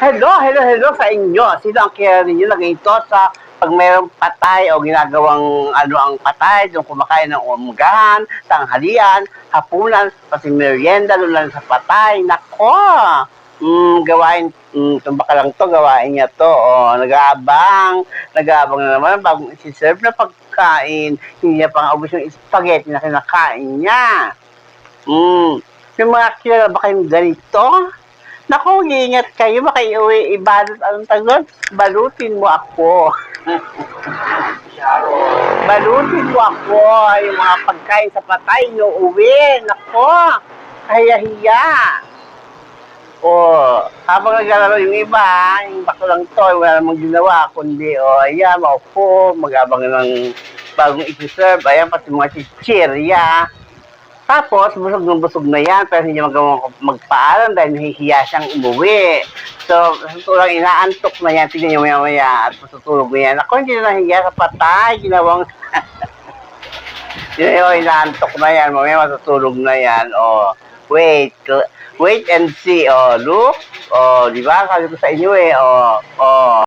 Hello, hello, hello sa inyo. Sino ang kaya ninyo na ganito sa pag mayroong patay o ginagawang ano ang patay, yung kumakain ng umgahan, tanghalian, hapunan, pati merienda, doon lang sa patay. Nako! Mm, gawain, mm, tumba lang to, gawain niya to. O, nag-aabang, nag-aabang na naman, bagong isi-serve na pagkain, hindi niya pang ubus yung spaghetti na kinakain niya. Mm, yung mga kilala ba kayong ganito? Naku, ingat kayo, baka iuwi, ibalot, anong tagon? Balutin mo ako. Balutin mo ako, yung mga pagkain sa patay, no uwi. Nako, kaya-hiya. O, habang naglalaro yung iba, yung bako lang to, wala namang ginawa, kundi, o, ayan, maupo, mag-abang ng bagong isi-serve, ayan, pati mga chichirya. Tapos, busog ng busog na yan, pero hindi niya magawa magpaalam dahil nahihiya siyang umuwi. So, lang, inaantok na yan, tignan niyo maya-maya at matutulog na yan. Ako, hindi na nahihiya sa patay, ginawang... Yun, inaantok na yan, mamaya matutulog na yan. Oh, wait, wait and see. Oh, look. Oh, di ba? Sabi ko sa inyo eh. Oh, oh.